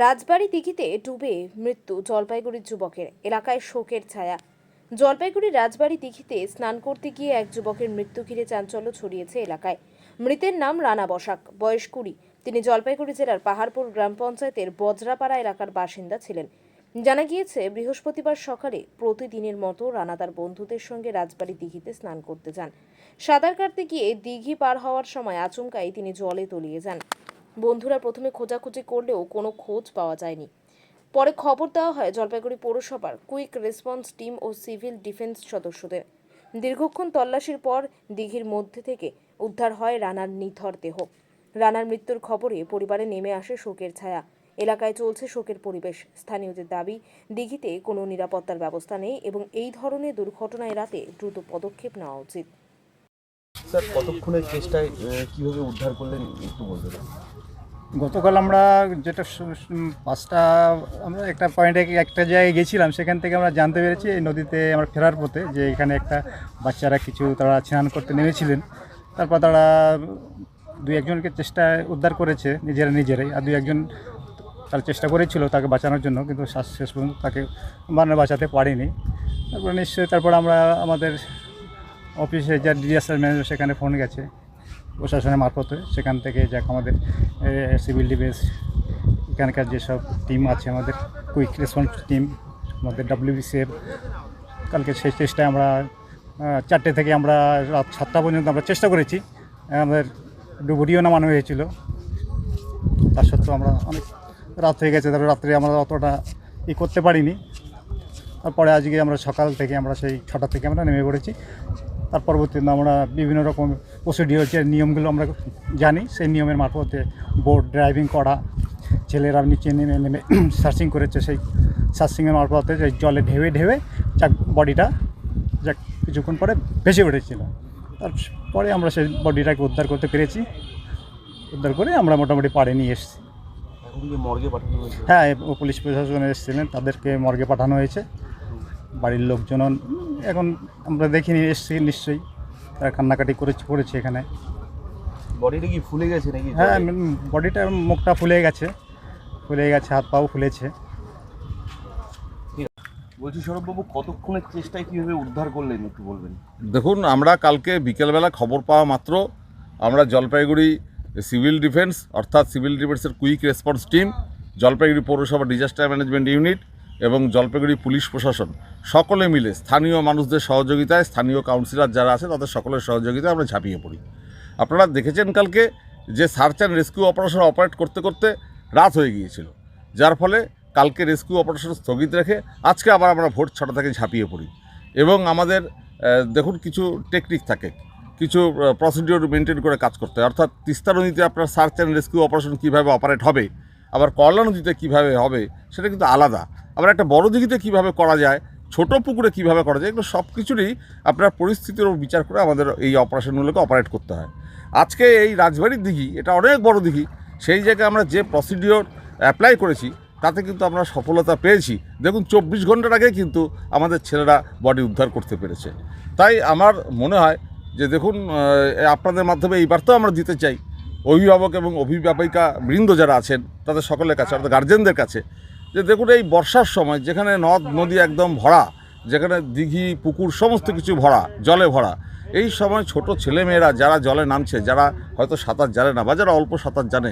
রাজবাড়ী দিঘিতে ডুবে মৃত্যু জলপাইগুড়ির যুবকের। এলাকায় শোকের ছায়া। জলপাইগুড়ির রাজবাড়ি দিঘিতে স্নান করতে গিয়ে এক যুবকের মৃত্যু ঘিরে চাঞ্চল্য ছড়িয়েছে এলাকায়। মৃতের নাম রানা বসাক, বয়স কুড়ি। তিনি জলপাইগুড়ি জেলার পাহাড়পুর গ্রাম পঞ্চায়েতের বজরাপাড়া এলাকার বাসিন্দা ছিলেন। জানা গিয়েছে, বৃহস্পতিবার সকালে প্রতিদিনের মতো রানা তার বন্ধুদের সঙ্গে রাজবাড়ী দিঘিতে স্নান করতে যান। সাঁতার কাটতে গিয়ে দিঘি পার হওয়ার সময় আচমকাই তিনি জলে তলিয়ে যান। বন্ধুরা প্রথমে খোঁজাখুঁজি করলেও কোনো খোঁজ পাওয়া যায়নি। পরে খবর দেওয়া হয় জলপাইগুড়ি পৌরসভার কুইক রেসপন্স টিম ও সিভিল ডিফেন্স সদস্যদের। দীর্ঘক্ষণ তল্লাশির পর দিঘির মধ্যে থেকে উদ্ধার হয় রানার নিথর দেহ। রানার মৃত্যুর খবরে পরিবারে নেমে আসে শোকের ছায়া। এলাকায় চলছে শোকের পরিবেশ। স্থানীয়দের দাবি, দিঘিতে কোনো নিরাপত্তার ব্যবস্থা নেই এবং এই ধরনের দুর্ঘটনা এড়াতে দ্রুত পদক্ষেপ নেওয়া উচিত। স্যার কতক্ষণের চেষ্টায় কীভাবে উদ্ধার করলেন, একটু বলবেন গতকাল আমরা যেটা পাঁচটা, আমরা একটা পয়েন্টে একটা জায়গায় গেছিলাম, সেখান থেকে আমরা জানতে পেরেছি এই নদীতে আমরা ফেরার পথে যে এখানে একটা বাচ্চারা কিছু তারা স্নান করতে নেমেছিলেন। তারপর তারা দুই একজনকে চেষ্টা উদ্ধার করেছে, নিজেরা নিজেরাই, আর দুই একজন তারা চেষ্টা করেছিল তাকে বাঁচানোর জন্য, কিন্তু শেষ পর্যন্ত তাকে মানে বাঁচাতে পারেনি। তারপরে নিশ্চয়ই তারপর আমরা আমাদের অফিসে যা ডিএসএল ম্যানেজার সেখানে ফোন গেছে, প্রশাসনের মারফতে। সেখান থেকে যাক আমাদের সিভিল ডিফেন্স, এখানকার যেসব টিম আছে আমাদের, কুইক রেসপন্স টিম, আমাদের ডাব্লিউবিসিএফ। কালকে সেই চেষ্টায় আমরা চারটে থেকে আমরা রাত সাতটা পর্যন্ত আমরা চেষ্টা করেছি। আমাদের ডুবুরিও নামানো হয়েছিল। তার সত্ত্বেও আমরা অনেক রাত হয়ে গেছে, তারপরে রাত্রে আমরা অতটা ই করতে পারিনি। তারপরে আজকে আমরা সকাল থেকে আমরা সেই ছটা থেকে আমরা নেমে পড়েছি। তার পরবর্তীতে আমরা বিভিন্ন রকম প্রসিডিওর যে নিয়মগুলো আমরা জানি সেই নিয়মের মারফতে বোট ড্রাইভিং করা ছেলেরা নিচে নেমে নেমে সার্চিং করেছে সেই সার্চিংয়ের মারফতে যে জলে ঢেউে ঢেউে যাক বডিটা যাক কিছুক্ষণ পরে ভেসে উঠেছিল। তারপরে আমরা সেই বডিটাকে উদ্ধার করতে পেরেছি। উদ্ধার করে আমরা মোটামুটি পাড়ে নিয়ে এসেছি। মর্গে হ্যাঁ পুলিশ প্রশাসন এসেছিলেন তাদেরকে মর্গে পাঠানো হয়েছে। বাড়ির লোকজন এখন আমরা দেখিনি এসছি নিশ্চয়ই। তারা কান্নাকাটি করেছে করেছে এখানে। বডিটা কি ফুলে গেছে নাকি? হ্যাঁ বডিটা মুখটা ফুলে গেছে। ফুলে গেছে হাত পাও ফুলেছে। বলছি সৌরভবাবু কতক্ষণের চেষ্টায় কীভাবে উদ্ধার করলেন একটু বলবেন? দেখুন আমরা কালকে বিকেলবেলা খবর পাওয়া মাত্র আমরা জলপাইগুড়ি সিভিল ডিফেন্স অর্থাৎ সিভিল ডিফেন্সের কুইক রেসপন্স টিম জলপাইগুড়ি পৌরসভা ডিজাস্টার ম্যানেজমেন্ট ইউনিট এবং জলপাইগুড়ি পুলিশ প্রশাসন, সকলে মিলে স্থানীয় মানুষদের সহযোগিতায়, স্থানীয় কাউন্সিলর যারা আছে তাদের সকলের সহযোগিতায় আমরা ঝাঁপিয়ে পড়ি। আপনারা দেখেছেন কালকে যে search and rescue operation operate করতে করতে রাত হয়ে গিয়েছিল। যার ফলে কালকে রেস্কিউ অপারেশন স্থগিত রেখে আজকে আবার আমরা ভোর ছটা থেকে ঝাঁপিয়ে পড়ি। এবং আমাদের দেখুন কিছু টেকনিক থাকে, কিছু প্রসিডিওর মেনটেন করে কাজ করতে হয়। অর্থাৎ তিস্তা নদীতে আপনার সার্চ অ্যান্ড রেস্কিউ অপারেশন কীভাবে অপারেট হবে, আবার করলা নদীতে কীভাবে হবে, সেটা কিন্তু আলাদা। আবার একটা বড় দিঘিতে কীভাবে করা যায়, ছোট পুকুরে কীভাবে করা যায়, এগুলো সব কিছুরই আপনার পরিস্থিতির উপর বিচার করে আমাদের এই অপারেশনগুলোকে অপারেট করতে হয়। আজকে এই রাজবাড়ির দিঘি, এটা অনেক বড় দিঘি, সেই জায়গায় আমরা যে প্রসিডিওর অ্যাপ্লাই করেছি, তাতে কিন্তু আমরা সফলতা পেয়েছি। দেখুন, চব্বিশ ঘণ্টার আগে কিন্তু আমাদের ছেলেরা বডি উদ্ধার করতে পেরেছে। তাই আমার মনে হয় যে দেখুন আপনাদের মাধ্যমে এই বার্তাও আমরা দিতে চাই। অভিভাবক এবং অভিভাবিকা বৃন্দ যারা আছেন, তাদের সকলের কাছে, অর্থাৎ গার্জেনদের কাছে যে দেখুন এই বর্ষার সময় যেখানে নদ, নদী একদম ভরা, যেখানে দিঘি, পুকুর সমস্ত কিছু ভরা, জলে ভরা, এই সময় ছোট ছেলেমেয়েরা যারা জলে নামছে, যারা হয়তো সাঁতার জানে না বা যারা অল্প সাঁতার জানে,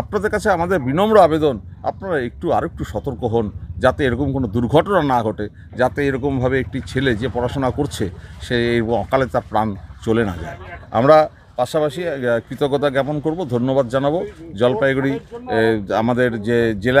আপনাদের কাছে আমাদের বিনম্র আবেদন, আপনারা একটু আর একটু সতর্ক হন, যাতে এরকম কোনো দুর্ঘটনা না ঘটে, যাতে এরকমভাবে একটি ছেলে যে পড়াশোনা করছে, সে অকালে তার প্রাণ চলে না যায়। আমরা পাশাপাশি কৃতজ্ঞতা জ্ঞাপন করব, ধন্যবাদ জানাব। জলপাইগুড়ি আমাদের যে জেলা